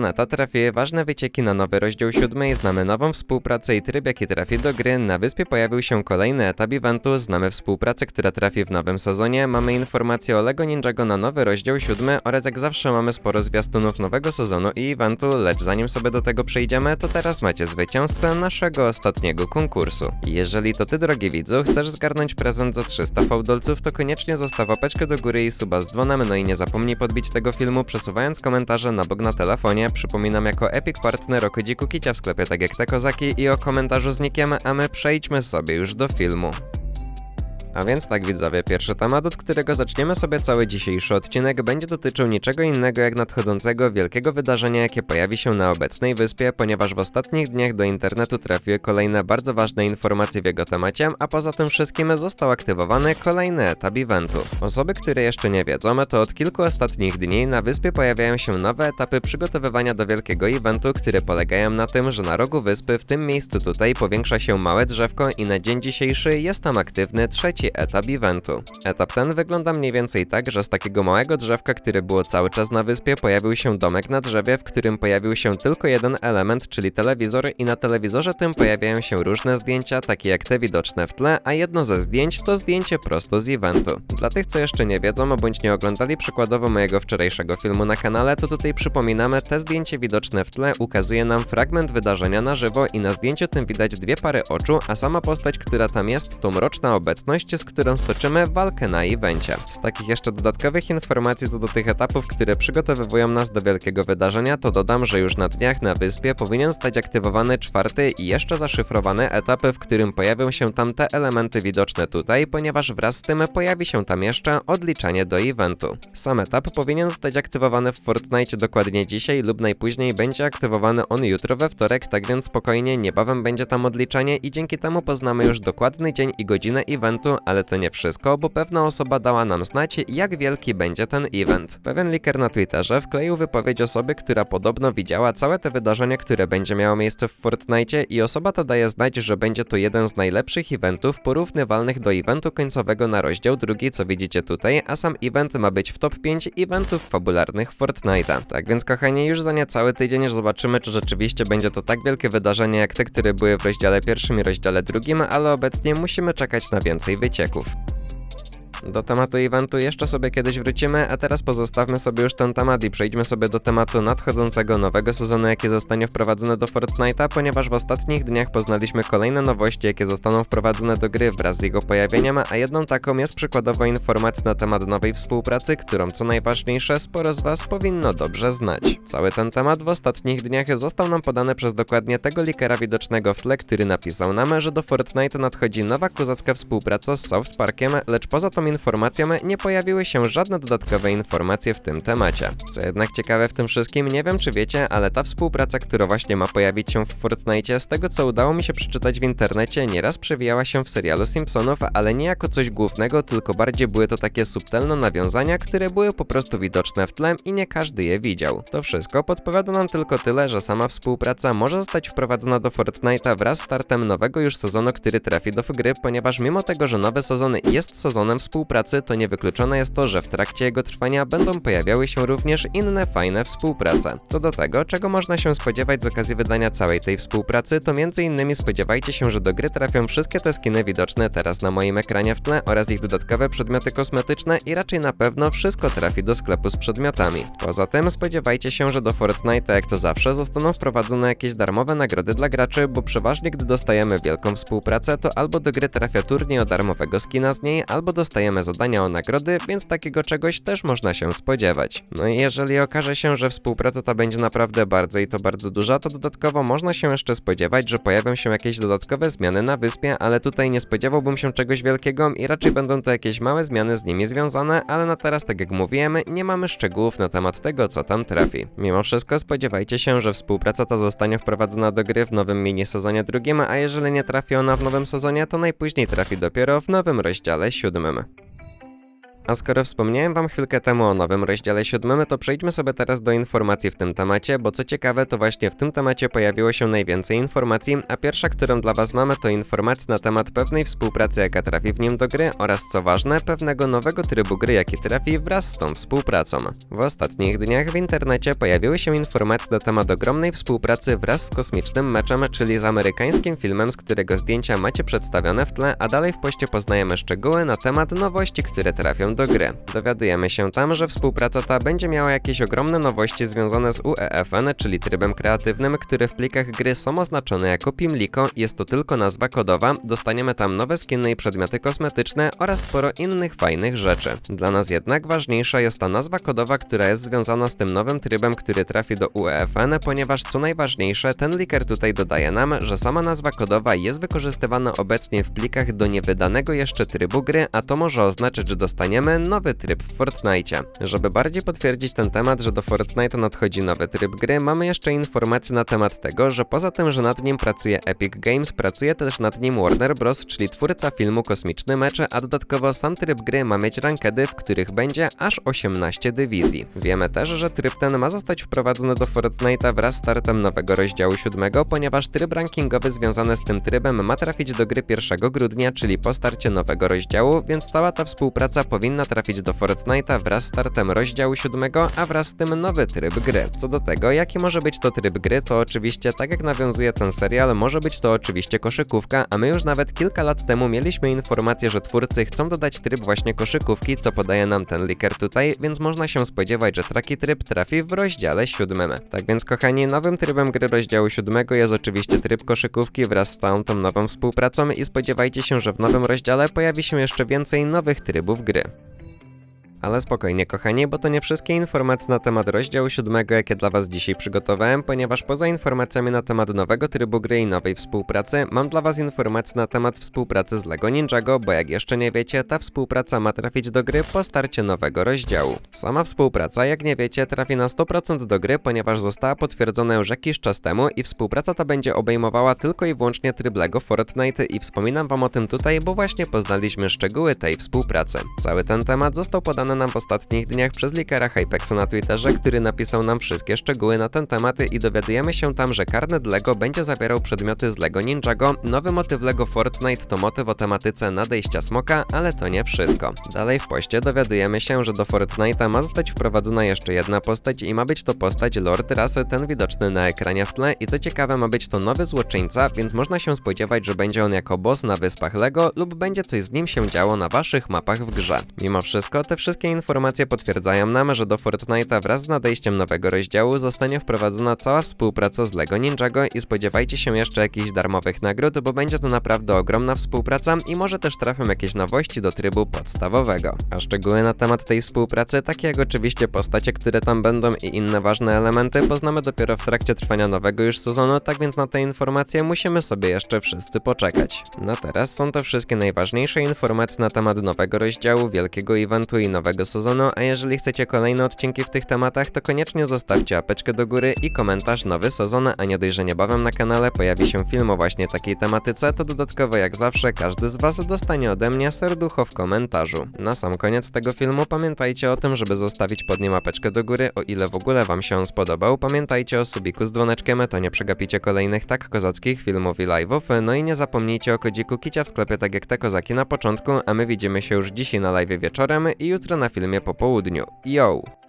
Neta trafiły ważne wycieki na nowy rozdział 7, znamy nową współpracę i tryb jaki trafi do gry. Na wyspie pojawił się kolejny etap eventu, znamy współpracę, która trafi w nowym sezonie, mamy informacje o LEGO Ninjago na nowy rozdział 7 oraz jak zawsze mamy sporo zwiastunów nowego sezonu i eventu, lecz zanim sobie do tego przejdziemy, to teraz macie zwycięzcę naszego ostatniego konkursu. Jeżeli to ty, drogi widzu, chcesz zgarnąć prezent za 300 fałdolców, to koniecznie zostaw łapeczkę do góry i suba z dzwonem, no i nie zapomnij podbić tego filmu przesuwając komentarze na bok na telefonie. Przypominam jako Epic Partner o kodziku Kicia w sklepie tak jak te kozaki i o komentarzu z nikiem, a my przejdźmy sobie już do filmu. A więc tak widzowie, pierwszy temat, od którego zaczniemy sobie cały dzisiejszy odcinek, będzie dotyczył niczego innego jak nadchodzącego wielkiego wydarzenia, jakie pojawi się na obecnej wyspie, ponieważ w ostatnich dniach do internetu trafiły kolejne bardzo ważne informacje w jego temacie, a poza tym wszystkim został aktywowany kolejny etap eventu. Osoby, które jeszcze nie wiedzą, to od kilku ostatnich dni na wyspie pojawiają się nowe etapy przygotowywania do wielkiego eventu, które polegają na tym, że na rogu wyspy, w tym miejscu tutaj, powiększa się małe drzewko i na dzień dzisiejszy jest tam aktywny trzeci etap eventu. Etap ten wygląda mniej więcej tak, że z takiego małego drzewka, które było cały czas na wyspie, pojawił się domek na drzewie, w którym pojawił się tylko jeden element, czyli telewizor i na telewizorze tym pojawiają się różne zdjęcia, takie jak te widoczne w tle, a jedno ze zdjęć to zdjęcie prosto z eventu. Dla tych, co jeszcze nie wiedzą, bądź nie oglądali przykładowo mojego wczorajszego filmu na kanale, to tutaj przypominamy, te zdjęcie widoczne w tle ukazuje nam fragment wydarzenia na żywo i na zdjęciu tym widać dwie pary oczu, a sama postać, która tam jest, to mroczna obecność, z którą stoczymy walkę na evencie. Z takich jeszcze dodatkowych informacji co do tych etapów, które przygotowywują nas do wielkiego wydarzenia, to dodam, że już na dniach na wyspie powinien stać aktywowany czwarty i jeszcze zaszyfrowany etap, w którym pojawią się tam te elementy widoczne tutaj, ponieważ wraz z tym pojawi się tam jeszcze odliczanie do eventu. Sam etap powinien zostać aktywowany w Fortnite dokładnie dzisiaj lub najpóźniej będzie aktywowany on jutro we wtorek, tak więc spokojnie, niebawem będzie tam odliczanie i dzięki temu poznamy już dokładny dzień i godzinę eventu, ale to nie wszystko, bo pewna osoba dała nam znać, jak wielki będzie ten event. Pewien liker na Twitterze wkleił wypowiedź osoby, która podobno widziała całe te wydarzenia, które będzie miało miejsce w Fortnite i osoba ta daje znać, że będzie to jeden z najlepszych eventów porównywalnych do eventu końcowego na rozdział drugi, co widzicie tutaj, a sam event ma być w top 5 eventów fabularnych Fortnite'a. Tak więc kochani, już za niecały tydzień zobaczymy, czy rzeczywiście będzie to tak wielkie wydarzenie jak te, które były w rozdziale pierwszym i rozdziale drugim, ale obecnie musimy czekać na więcej wycieków. Do tematu eventu jeszcze sobie kiedyś wrócimy, a teraz pozostawmy sobie już ten temat i przejdźmy sobie do tematu nadchodzącego nowego sezonu, jaki zostanie wprowadzony do Fortnite'a, ponieważ w ostatnich dniach poznaliśmy kolejne nowości, jakie zostaną wprowadzone do gry wraz z jego pojawieniem, a jedną taką jest przykładowa informacja na temat nowej współpracy, którą co najważniejsze sporo z Was powinno dobrze znać. Cały ten temat w ostatnich dniach został nam podany przez dokładnie tego likera widocznego w tle, który napisał nam, że do Fortnite'a nadchodzi nowa kozacka współpraca z South Parkiem, lecz poza tą informacją nie pojawiły się żadne dodatkowe informacje w tym temacie. Co jednak ciekawe w tym wszystkim, nie wiem czy wiecie, ale ta współpraca, która właśnie ma pojawić się w Fortnite, z tego co udało mi się przeczytać w internecie, nieraz przewijała się w serialu Simpsonów, ale nie jako coś głównego, tylko bardziej były to takie subtelne nawiązania, które były po prostu widoczne w tle i nie każdy je widział. To wszystko podpowiada nam tylko tyle, że sama współpraca może zostać wprowadzona do Fortnite'a wraz z startem nowego już sezonu, który trafi do gry, ponieważ mimo tego, że nowy sezon jest sezonem współpracy, to niewykluczone jest to, że w trakcie jego trwania będą pojawiały się również inne fajne współprace. Co do tego, czego można się spodziewać z okazji wydania całej tej współpracy, to m.in. spodziewajcie się, że do gry trafią wszystkie te skiny widoczne teraz na moim ekranie w tle oraz ich dodatkowe przedmioty kosmetyczne i raczej na pewno wszystko trafi do sklepu z przedmiotami. Poza tym spodziewajcie się, że do Fortnite'a jak to zawsze zostaną wprowadzone jakieś darmowe nagrody dla graczy, bo przeważnie gdy dostajemy wielką współpracę, to albo do gry trafia turniej o darmowego skina z niej, albo dostajemy zadania o nagrody, więc takiego czegoś też można się spodziewać. No i jeżeli okaże się, że współpraca ta będzie naprawdę bardzo i to bardzo duża, to dodatkowo można się jeszcze spodziewać, że pojawią się jakieś dodatkowe zmiany na wyspie, ale tutaj nie spodziewałbym się czegoś wielkiego i raczej będą to jakieś małe zmiany z nimi związane, ale na teraz, tak jak mówiłem, nie mamy szczegółów na temat tego, co tam trafi. Mimo wszystko spodziewajcie się, że współpraca ta zostanie wprowadzona do gry w nowym mini sezonie drugim, a jeżeli nie trafi ona w nowym sezonie, to najpóźniej trafi dopiero w nowym rozdziale siódmym. A skoro wspomniałem wam chwilkę temu o nowym rozdziale siódmym, to przejdźmy sobie teraz do informacji w tym temacie, bo co ciekawe, to właśnie w tym temacie pojawiło się najwięcej informacji, a pierwsza, którą dla was mamy, to informacja na temat pewnej współpracy, jaka trafi w nim do gry oraz co ważne, pewnego nowego trybu gry, jaki trafi wraz z tą współpracą. W ostatnich dniach w internecie pojawiły się informacje na temat ogromnej współpracy wraz z kosmicznym meczem, czyli z amerykańskim filmem, z którego zdjęcia macie przedstawione w tle, a dalej w poście poznajemy szczegóły na temat nowości, które trafią do gry. Dowiadujemy się tam, że współpraca ta będzie miała jakieś ogromne nowości związane z UEFN, czyli trybem kreatywnym, który w plikach gry są oznaczone jako Pimlico, jest to tylko nazwa kodowa, dostaniemy tam nowe skiny i przedmioty kosmetyczne oraz sporo innych fajnych rzeczy. Dla nas jednak ważniejsza jest ta nazwa kodowa, która jest związana z tym nowym trybem, który trafi do UEFN, ponieważ co najważniejsze, ten liker tutaj dodaje nam, że sama nazwa kodowa jest wykorzystywana obecnie w plikach do niewydanego jeszcze trybu gry, a to może oznaczać, że dostaniemy nowy tryb w Fortnite. Żeby bardziej potwierdzić ten temat, że do Fortnite nadchodzi nowy tryb gry, mamy jeszcze informacje na temat tego, że poza tym, że nad nim pracuje Epic Games, pracuje też nad nim Warner Bros., czyli twórca filmu Kosmiczny Mecze, a dodatkowo sam tryb gry ma mieć rankedy, w których będzie aż 18 dywizji. Wiemy też, że tryb ten ma zostać wprowadzony do Fortnite'a wraz z startem nowego rozdziału 7, ponieważ tryb rankingowy związany z tym trybem ma trafić do gry 1 grudnia, czyli po starcie nowego rozdziału, więc cała ta współpraca powinna trafić do Fortnite'a wraz z startem rozdziału 7, a wraz z tym nowy tryb gry. Co do tego, jaki może być to tryb gry, to oczywiście, tak jak nawiązuje ten serial, może być to oczywiście koszykówka, a my już nawet kilka lat temu mieliśmy informację, że twórcy chcą dodać tryb właśnie koszykówki, co podaje nam ten liker tutaj, więc można się spodziewać, że taki tryb trafi w rozdziale 7. Tak więc kochani, nowym trybem gry rozdziału 7 jest oczywiście tryb koszykówki wraz z całą tą nową współpracą i spodziewajcie się, że w nowym rozdziale pojawi się jeszcze więcej nowych trybów gry. Thank you. Ale spokojnie, kochani, bo to nie wszystkie informacje na temat rozdziału 7, jakie dla Was dzisiaj przygotowałem, ponieważ poza informacjami na temat nowego trybu gry i nowej współpracy, mam dla Was informacje na temat współpracy z LEGO Ninjago, bo jak jeszcze nie wiecie, ta współpraca ma trafić do gry po starcie nowego rozdziału. Sama współpraca, jak nie wiecie, trafi na 100% do gry, ponieważ została potwierdzona już jakiś czas temu i współpraca ta będzie obejmowała tylko i wyłącznie tryb LEGO Fortnite i wspominam Wam o tym tutaj, bo właśnie poznaliśmy szczegóły tej współpracy. Cały ten temat został podany nam w ostatnich dniach przez likera Hypexa na Twitterze, który napisał nam wszystkie szczegóły na ten temat i dowiadujemy się tam, że karnet LEGO będzie zawierał przedmioty z LEGO Ninjago. Nowy motyw LEGO Fortnite to motyw o tematyce nadejścia smoka, ale to nie wszystko. Dalej w poście dowiadujemy się, że do Fortnite'a ma zostać wprowadzona jeszcze jedna postać i ma być to postać Lord Rasy, ten widoczny na ekranie w tle i co ciekawe ma być to nowy złoczyńca, więc można się spodziewać, że będzie on jako boss na wyspach LEGO lub będzie coś z nim się działo na waszych mapach w grze. Mimo wszystko te wszystkie informacje potwierdzają nam, że do Fortnite'a wraz z nadejściem nowego rozdziału zostanie wprowadzona cała współpraca z LEGO Ninjago i spodziewajcie się jeszcze jakichś darmowych nagród, bo będzie to naprawdę ogromna współpraca i może też trafią jakieś nowości do trybu podstawowego. A szczegóły na temat tej współpracy, takie jak oczywiście postacie, które tam będą i inne ważne elementy, poznamy dopiero w trakcie trwania nowego już sezonu, tak więc na te informacje musimy sobie jeszcze wszyscy poczekać. Na teraz są to wszystkie najważniejsze informacje na temat nowego rozdziału, wielkiego eventu i nowego sezonu, a jeżeli chcecie kolejne odcinki w tych tematach, to koniecznie zostawcie apeczkę do góry i komentarz nowy sezon, a nie dość, że niebawem na kanale pojawi się film o właśnie takiej tematyce, to dodatkowo jak zawsze każdy z Was dostanie ode mnie serducho w komentarzu. Na sam koniec tego filmu pamiętajcie o tym, żeby zostawić pod nim apeczkę do góry, o ile w ogóle Wam się on spodobał. Pamiętajcie o subiku z dzwoneczkiem, to nie przegapicie kolejnych tak kozackich filmów i live'ów, no i nie zapomnijcie o kodziku kicia w sklepie tak jak te kozaki na początku, a my widzimy się już dzisiaj na live wieczorem i jutro na filmie po południu. Yo!